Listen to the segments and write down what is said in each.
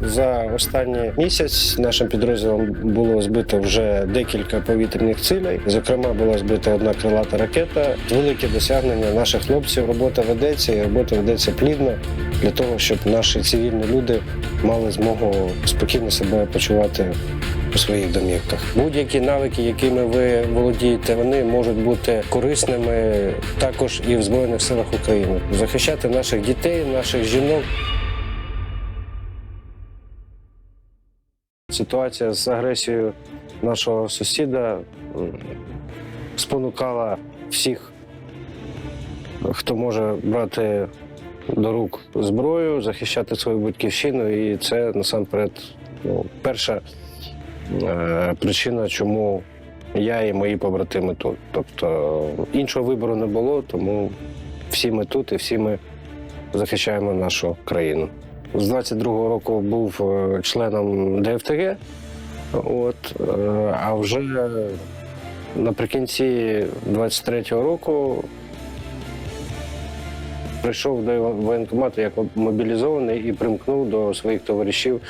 За останній місяць нашим підрозділом було збито вже декілька повітряних цілей. Зокрема, була збита одна крилата ракета. Велике досягнення наших хлопців. Робота ведеться і робота ведеться плідно для того, щоб наші цивільні люди мали змогу спокійно себе почувати у своїх домівках. Будь-які навики, якими ви володієте, вони можуть бути корисними також і в Збройних силах України. Захищати наших дітей, наших жінок. Ситуація з агресією нашого сусіда спонукала всіх, хто може брати до рук зброю, захищати свою батьківщину, і це насамперед ну, перша е, причина, чому я і мої побратими тут. Тобто іншого вибору не було, тому всі ми тут і всі ми захищаємо нашу країну. З 22-го року був е, членом ДФТГ, от, е, а вже наприкінці 23-го року прийшов до воєнкомату як мобілізований і примкнув до своїх товаришів,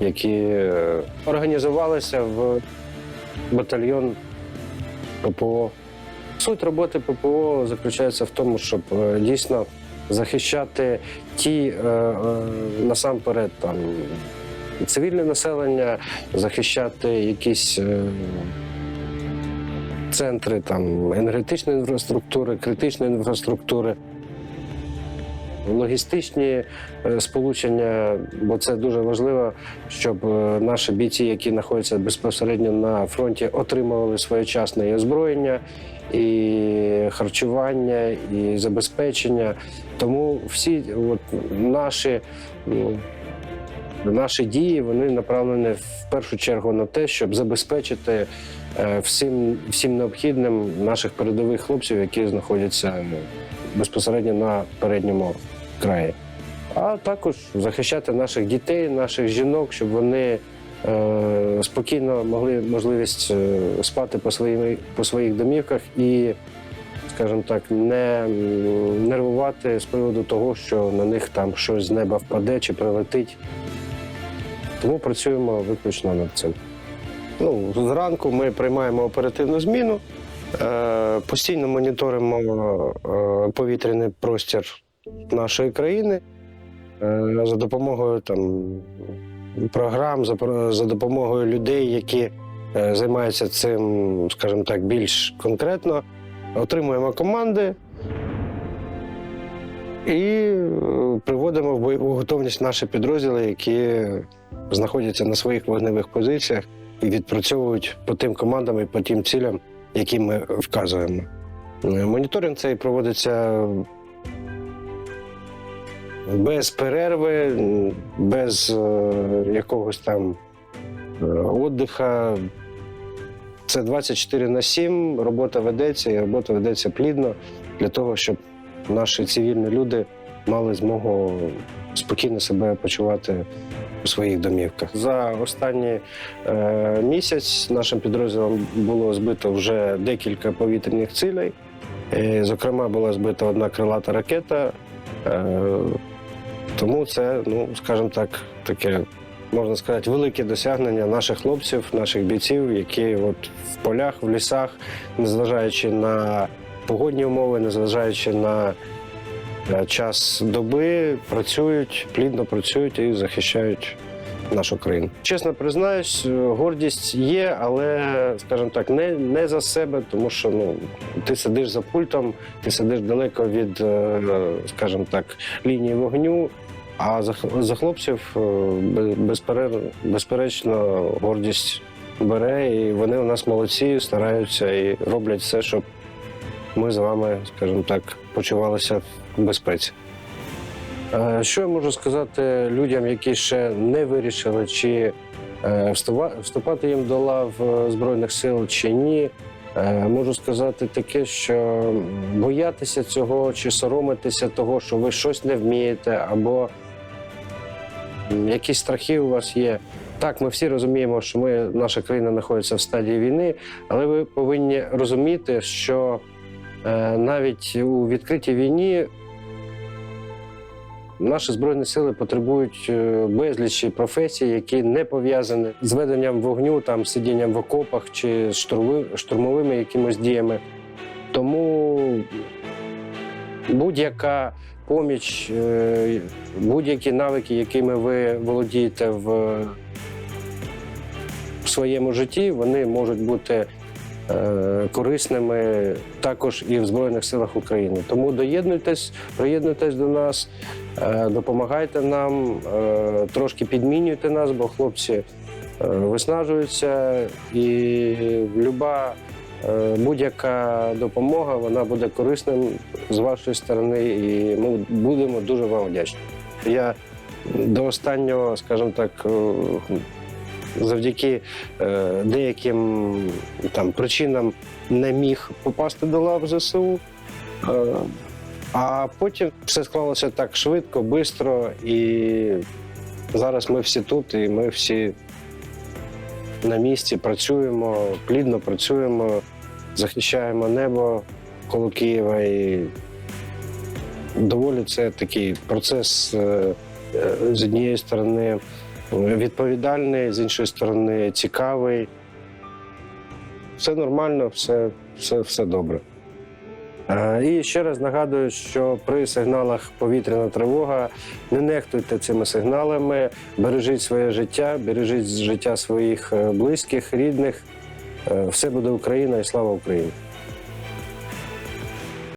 які е, організувалися в батальйон ППО. Суть роботи ППО заключається в тому, щоб дійсно захищати ті е, е, насамперед там цивільне населення, захищати якісь е, центри там енергетичної інфраструктури, критичної інфраструктури. Логістичні е, сполучення, бо це дуже важливо, щоб е, наші бійці, які знаходяться безпосередньо на фронті, отримували своєчасне і озброєння, і харчування, і забезпечення. Тому всі от, наші, ну, наші дії вони направлені в першу чергу на те, щоб забезпечити е, всім, всім необхідним наших передових хлопців, які знаходяться е, безпосередньо на передньому краї. А також захищати наших дітей, наших жінок, щоб вони е, спокійно могли можливість е, спати по, своїм, по своїх домівках і, скажімо так, не нервувати з приводу того, що на них там щось з неба впаде чи прилетить. Тому працюємо виключно над цим. Ну, зранку ми приймаємо оперативну зміну, е, постійно моніторимо повітряний простір нашої країни е, за допомогою там, програм, за, допомогою людей, які е, займаються цим, скажімо так, більш конкретно. Отримуємо команди і е, приводимо в бойову готовність наші підрозділи, які знаходяться на своїх вогневих позиціях і відпрацьовують по тим командам і по тим цілям, які ми вказуємо. Моніторинг цей проводиться без перерви, без е, якогось там е, віддиха. Це 24 на 7, робота ведеться, і робота ведеться плідно для того, щоб наші цивільні люди мали змогу спокійно себе почувати у своїх домівках. За останній е, місяць нашим підрозділом було збито вже декілька повітряних цілей. Е, зокрема, була збита одна крилата ракета. Е, тому це, ну скажімо так, таке можна сказати, велике досягнення наших хлопців, наших бійців, які от в полях, в лісах, незважаючи на погодні умови, незважаючи на е, час доби, працюють, плідно працюють і захищають нашу країну. Чесно признаюсь, е, гордість є, але, скажімо так, не, не за себе, тому що ну, ти сидиш за пультом, ти сидиш далеко від, е, скажімо так, лінії вогню. А за, за хлопців е, безперер- безперечно гордість бере, і вони у нас молодці, стараються і роблять все, щоб ми з вами, скажімо так, почувалися в безпеці. Е, Що я можу сказати людям, які ще не вирішили, чи е, вступати їм до лав е, Збройних сил чи ні? Можу сказати таке, що боятися цього чи соромитися того, що ви щось не вмієте, або якісь страхи у вас є. Так, ми всі розуміємо, що ми, наша країна знаходиться в стадії війни, але ви повинні розуміти, що навіть у відкритій війні Наші збройні сили потребують е, безлічі професій, які не пов'язані з веденням вогню, там сидінням в окопах чи штурмовими якимось діями. Тому будь-яка поміч, е, будь-які навики, якими ви володієте в своєму житті, вони можуть бути корисними також і в Збройних силах України. Тому доєднуйтесь, приєднуйтесь до нас, е, допомагайте нам, е, трошки підмінюйте нас, бо хлопці е, виснажуються, і люба е, будь-яка допомога вона буде корисним з вашої сторони, і ми будемо дуже вам вдячні. Я до останнього, скажімо так, е, завдяки е, деяким там причинам не міг попасти до лав ЗСУ. Е, а потім все склалося так швидко, швидко, і зараз ми всі тут, і ми всі на місці працюємо, плідно працюємо, захищаємо небо коло Києва. І доволі це такий процес е, з однієї сторони відповідальний, з іншої сторони цікавий. Все нормально, все, все, все добре. Е, І ще раз нагадую, що при сигналах повітряна тривога не нехтуйте цими сигналами, бережіть своє життя, бережіть життя своїх е, близьких, рідних. Е, Все буде Україна і слава Україні!